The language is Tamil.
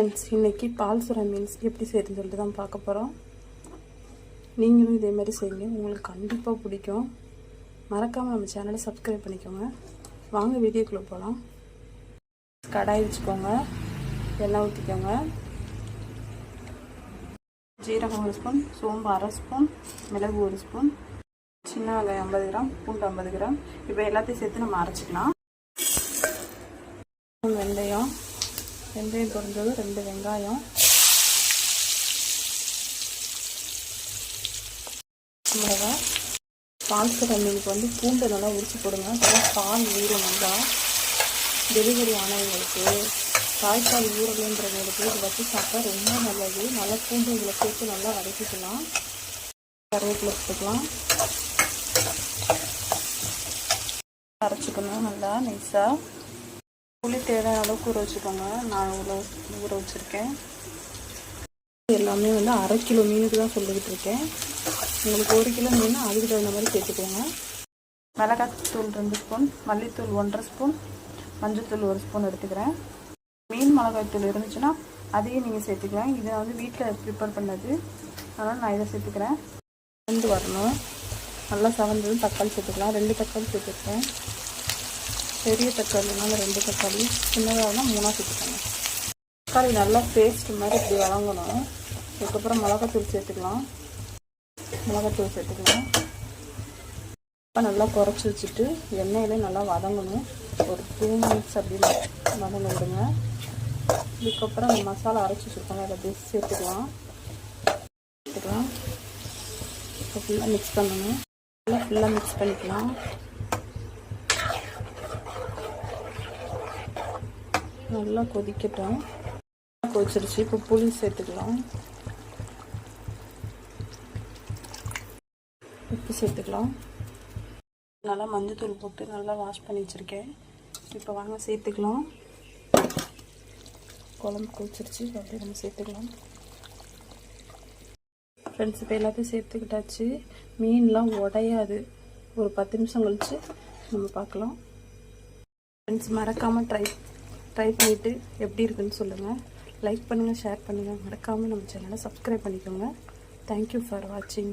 ஃப்ரெண்ட்ஸ் இன்றைக்கி பால் சுரா மீன்ஸ் எப்படி செய்யறதுன்னு சொல்லிட்டு தான் பார்க்க போகிறோம் நீங்களும் இதே மாதிரி செய்யுங்க. உங்களுக்கு கண்டிப்பாக பிடிக்கும். மறக்காமல் நம்ம சேனலை சப்ஸ்கிரைப் பண்ணிக்கோங்க. வாங்க வீடியோக்குள்ளே போகலாம் கடாய் வச்சுக்கோங்க. எண்ணெய் ஊற்றிக்கோங்க ஜீரகம் ஒரு ஸ்பூன் சோம்பு அரை ஸ்பூன் மிளகு ஒரு ஸ்பூன் சின்ன வெங்காயம் ஐம்பது கிராம் பூண்டு ஐம்பது கிராம். இப்போ எல்லாத்தையும் சேர்த்து நம்ம அரைச்சிக்கலாம் வெந்தயம் வெந்தயம் பொரிஞ்சது ரெண்டு வெங்காயம். மிளகா. பால் சுட மீனுக்கு வந்து பூண்டு நல்லா உரிச்சு போடுங்க. அப்போ பால் ஊறும் நல்லா. டெலிவரி ஆனவங்களுக்கு தாய்ப்பால் ஊறலைன்றவங்களுக்கு இது வச்சு சாப்பிட்டா ரொம்ப நல்லது. நல்லா பூண்டு இதில் சேர்த்து நல்லா வதக்கிக்கலாம். கருவேப்பிலை போட்டுக்கலாம். அரைச்சிக்கணும் நல்லா நைஸாக தேவையான அளவுக்கு ஊற வச்சுக்கோங்க. நான் இவ்வளோ ஊற வச்சுருக்கேன். எல்லாமே வந்து அரை கிலோ மீனுக்கு தான் சொல்லிக்கிட்டு இருக்கேன். உங்களுக்கு ஒரு கிலோ மீன் அதுக்கு தகுந்த மாதிரி சேர்த்துக்கோங்க. மிளகாத்தூள் ரெண்டு ஸ்பூன் மல்லித்தூள் ஒன்றரை ஸ்பூன் மஞ்சள்தூள் ஒரு ஸ்பூன் எடுத்துக்கிறேன். மீன் மிளகாய்த்தூள் இருந்துச்சுன்னா அதையும் நீங்கள் சேர்த்துக்கலாம். இதை வந்து வீட்டில் ப்ரிப்பேர் பண்ணது. அதனால் நான் இதை சேர்த்துக்கிறேன். ரெண்டு வரணும். நல்லா சவந்ததும் தக்காளி சேர்த்துக்கலாம். ரெண்டு தக்காளி சேர்த்துருக்கேன். பெரிய தக்காளினால ரெண்டு தக்காளி சின்னதாக மூணாக சேர்த்துக்கோங்க. தக்காளி நல்லா பேஸ்ட் மாதிரி இப்படி வதங்கணும். அதுக்கப்புறம் மிளகாத்தூள் சேர்த்துக்கலாம். மிளகாத்தூள் சேர்த்துக்கலாம். இப்போ நல்லா குறைச்சி வச்சுட்டு எண்ணெயிலே நல்லா வதங்கணும். ஒரு டூ மினிட்ஸ் அப்படின்னு வதங்க விடுங்க இதுக்கப்புறம் அந்த மசாலா அரைச்சி வச்சுருக்கோம் அதை அப்படியே சேர்த்துக்கலாம். சேர்த்துக்கலாம். இப்போ ஃபுல்லாக மிக்ஸ் பண்ணணும். நல்லா ஃபுல்லாக மிக்ஸ் பண்ணிக்கலாம். நல்லா கொதிக்கட்டும். கொதிச்சிருச்சு. இப்போ புளி சேர்த்துக்கலாம். உப்பு சேர்த்துக்கலாம். நல்லா மஞ்சத்தூள் போட்டு நல்லா வாஷ் பண்ணி வச்சுருக்கேன். இப்போ வாங்க சேர்த்துக்கலாம். குழம்பு கொதிச்சிருச்சு. அப்படியே நம்ம சேர்த்துக்கலாம். ஃப்ரெண்ட்ஸ் இப்போ எல்லாத்தையும் சேர்த்துக்கிட்டாச்சு. மீன்லாம் உடையாது. ஒரு பத்து நிமிஷம் கழித்து நம்ம பார்க்கலாம். ஃப்ரெண்ட்ஸ் மறக்காமல் ட்ரை ட்ரை பண்ணிவிட்டு எப்படி இருக்குன்னு சொல்லுங்கள் லைக் பண்ணுங்கள் ஷேர் பண்ணுங்கள் மறக்காமல் நம்ம சேனலை சப்ஸ்கிரைப் பண்ணிக்கோங்க. தேங்க்யூ ஃபார் வாட்சிங்